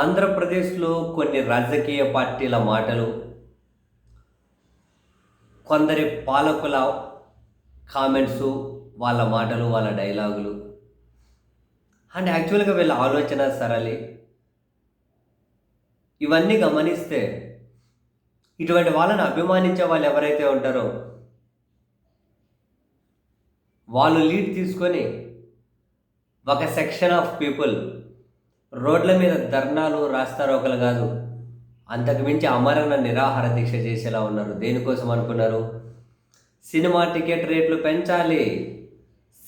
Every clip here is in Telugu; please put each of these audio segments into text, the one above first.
ఆంధ్రప్రదేశ్లో కొన్ని రాజకీయ పార్టీల మాటలు కొందరి పాలకుల కామెంట్స్ వాళ్ళ మాటలు వాళ్ళ డైలాగులు. అండ్ యాక్చువల్గా వీళ్ళ ఆలోచన సరళి. ఇవన్నీ గమనిస్తే ఇటువంటి వాళ్ళని అభిమానించే వాళ్ళు ఎవరైతే ఉంటారో వాళ్ళు లీడ్ తీసుకొని ఒక సెక్షన్ ఆఫ్ పీపుల్ రోడ్ల మీద ధర్నాలు రాస్తారోకలు కాదు. అంతకు మించి అమరణ నిరాహార దీక్ష చేసేలా ఉన్నారు. దేనికోసం అనుకున్నారు? సినిమా టికెట్ రేట్లు పెంచాలి.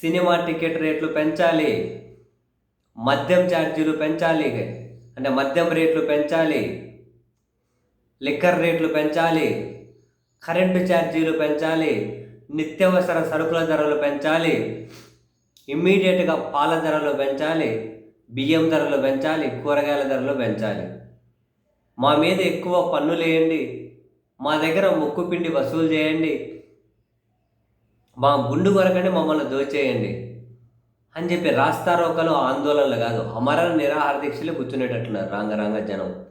సినిమా టికెట్ రేట్లు పెంచాలి. మద్యం ఛార్జీలు పెంచాలి. అంటే మద్యం రేట్లు పెంచాలి. లిక్కర్ రేట్లు పెంచాలి. కరెంటు ఛార్జీలు పెంచాలి. నిత్యావసర సరుకుల ధరలు పెంచాలి. ఇమ్మీడియట్గా పాల ధరలు పెంచాలి. బియ్యం ధరలు పెంచాలి కూరగాయల ధరలు పెంచాలి. మా మీద ఎక్కువ పన్నులేయండి మా దగ్గర ముక్కు పిండి వసూలు చేయండి. మా గుండు కొరకని మమ్మల్ని దోచేయండి. అని చెప్పి రాస్తారోకలు ఆందోళనలు కాదు అమరణ నిరాహార దీక్షలు కూర్చునేటట్టున్నారు రాంగరాంగ జనం.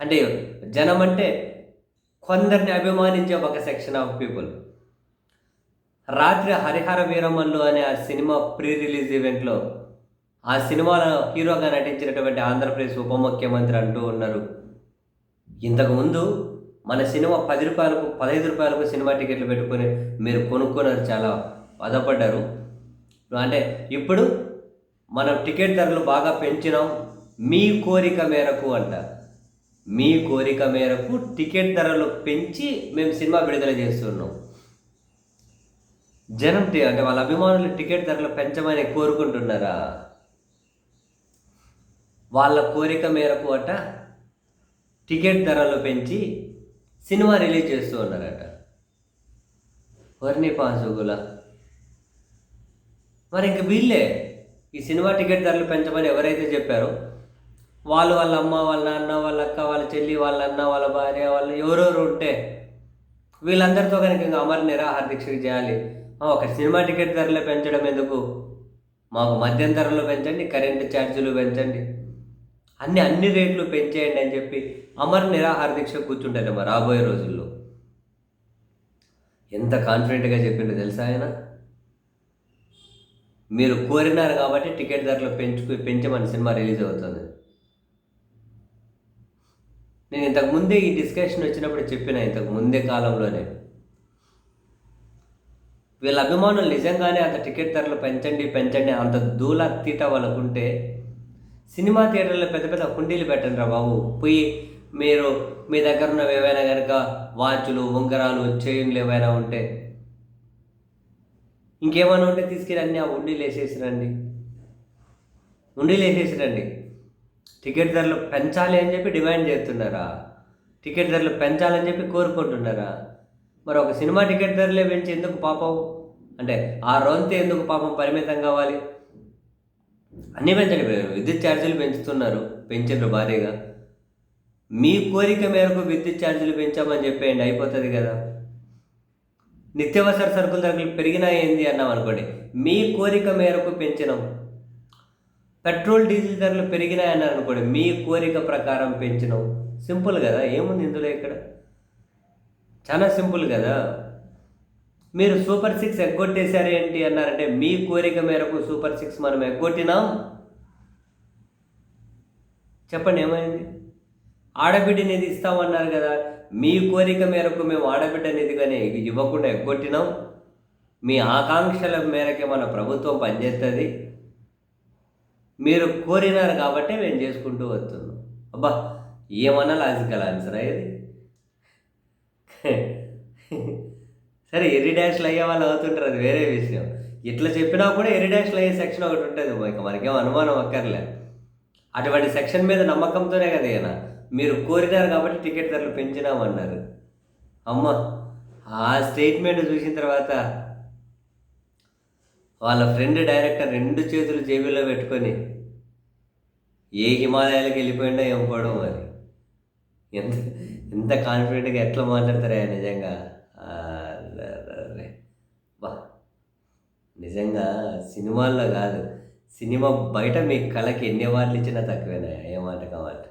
అంటే జనం అంటే కొందరిని అభిమానించే ఒక సెక్షన్ ఆఫ్ పీపుల్. రాత్రి హరిహర వీరమల్లు అనే ఆ సినిమా ప్రీ రిలీజ్ ఈవెంట్లో ఆ సినిమాలో హీరోగా నటించినటువంటి ఆంధ్రప్రదేశ్ ఉప ముఖ్యమంత్రి అంటూ ఉన్నారు. ఇంతకుముందు మన సినిమా పది రూపాయలకు పదహైదు రూపాయలకు సినిమా టికెట్లు పెట్టుకొని మీరు కొనుక్కున్నారు చాలా బాధపడ్డారు. అంటే ఇప్పుడు మనం టికెట్ ధరలు బాగా పెంచినాం. మీ కోరిక మేరకు అంట. మీ కోరిక మేరకు టికెట్ ధరలు పెంచి మేము సినిమా విడుదల చేస్తున్నాం. జనం అంటే వాళ్ళ అభిమానులు టికెట్ ధరలు పెంచమని కోరుకుంటున్నారా? వాళ్ళ కోరిక మేరకు అట టికెట్ ధరలు పెంచి సినిమా రిలీజ్ చేస్తూ ఉన్నారట. వర్ణి పాసుగుల. మరి ఇంక వీళ్ళే ఈ సినిమా టికెట్ ధరలు పెంచమని ఎవరైతే చెప్పారో వాళ్ళు వాళ్ళ అమ్మ వాళ్ళ నాన్న వాళ్ళ అక్క వాళ్ళ చెల్లి వాళ్ళ అన్న వాళ్ళ భార్య వాళ్ళు ఎవరెవరు ఉంటే వీళ్ళందరితో కనుక ఇంకా అమర నిరాహార దీక్షకు చేయాలి. ఒక సినిమా టికెట్ ధరలు పెంచడం ఎందుకు? మాకు మద్యం ధరలు పెంచండి కరెంటు ఛార్జీలు పెంచండి. అన్ని అన్ని రేట్లు పెంచేయండి అని చెప్పి అమర్ నిరాహార దీక్ష కూర్చుంటారు మరి రాబోయే రోజుల్లో. ఎంత కాన్ఫిడెంట్గా చెప్పిండో తెలుసా ఆయన? మీరు కోరినారు కాబట్టి టికెట్ ధరలు పెంచుకు పెంచమని సినిమా రిలీజ్ అవుతుంది. నేను ఇంతకు ముందే ఈ డిస్కషన్ వచ్చినప్పుడు చెప్పిన ఇంతకు ముందే కాలంలోనే. వీళ్ళ అభిమానులు నిజంగానే అంత టికెట్ ధరలు పెంచండి పెంచండి అంత దూల తీట వాళ్ళకుంటే సినిమా థియేటర్లో పెద్ద పెద్ద హుండీలు పెట్టండి రా బాబు. పోయి మీరు మీ దగ్గర ఉన్నవి ఏవైనా కనుక వాచ్లు ఉంగరాలు చైన్లు ఏవైనా ఉంటే ఇంకేమైనా ఉంటే తీసుకెళ్ళి అన్నీ ఆ ఉండీలు వేసేసిరండి ఉండీలు వేసేసిరండి టికెట్ ధరలు పెంచాలి అని చెప్పి డిమాండ్ చేస్తున్నారా? టికెట్ ధరలు పెంచాలని చెప్పి కోరుకుంటున్నారా? మరి ఒక సినిమా టికెట్ ధరలే పెంచి ఎందుకు పాపం? అంటే ఆ రోజంతే ఎందుకు పాపం పరిమితం కావాలి? అన్నీ పెంచండి. విద్యుత్ ఛార్జీలు పెంచుతున్నారు. పెంచారు భారీగా. మీ కోరిక మేరకు విద్యుత్ ఛార్జీలు పెంచామని చెప్పేయండి. అయిపోతుంది కదా. నిత్యావసర సరుకుల ధరలు పెరిగినా ఏంది అన్నాం అనుకోండి. మీ కోరిక మేరకు పెంచినాం. పెట్రోల్ డీజిల్ ధరలు పెరిగినాయి అన్నారు అనుకోండి. మీ కోరిక ప్రకారం పెంచినాం. సింపుల్ కదా. ఏముంది ఇందులో ఇక్కడ? చాలా సింపుల్ కదా. మీరు సూపర్ సిక్స్ ఎగ్గొట్టేశారు ఏంటి అన్నారంటే మీ కోరిక మేరకు సూపర్ సిక్స్ మనం ఎగ్గొట్టినాం. చెప్పండి ఏమైంది? ఆడబిడ్డ నిధి ఇస్తామన్నారు కదా మీ కోరిక మేరకు మేము ఆడబిడ్డ అనేది కానీ ఇవ్వకుండా ఎగ్గొట్టినాం. మీ ఆకాంక్షల మేరకే మన ప్రభుత్వం పనిచేస్తుంది మీరు కోరినారు కాబట్టే మేము చేసుకుంటూ వస్తున్నాం. అబ్బా ఏమన్నా లాజికల్ ఆన్సర్ ఇది? సరే ఎర్రి డాష్లు అయ్యే వాళ్ళు అవుతుంటారు అది వేరే విషయం. ఇట్లా చెప్పినా కూడా ఎర్రి డాష్లు అయ్యే సెక్షన్ ఒకటి ఉంటుంది. ఇక మనకేం అనుమానం అక్కర్లే. అటువంటి సెక్షన్ మీద నమ్మకంతోనే కదా ఈయన. మీరు కోరినారు కాబట్టి టికెట్ ధరలు పెంచినామన్నారు. అమ్మ ఆ స్టేట్మెంట్ చూసిన తర్వాత వాళ్ళ ఫ్రెండ్ డైరెక్టర్ రెండు చేతులు జేబులో పెట్టుకొని ఏ హిమాలయాలకు వెళ్ళిపోయిండో ఏం పోవడం మరి? ఎంత ఎంత కాన్ఫిడెంట్గా ఎట్లా మాట్లాడతారా నిజంగా ఆ, రే, రే, రే. బా నిజంగా సినిమాల్లో కాదు సినిమా బయట మీ కళకి ఎన్ని అవార్డులు ఇచ్చినా తక్కువేనా ఏమాట కావాలి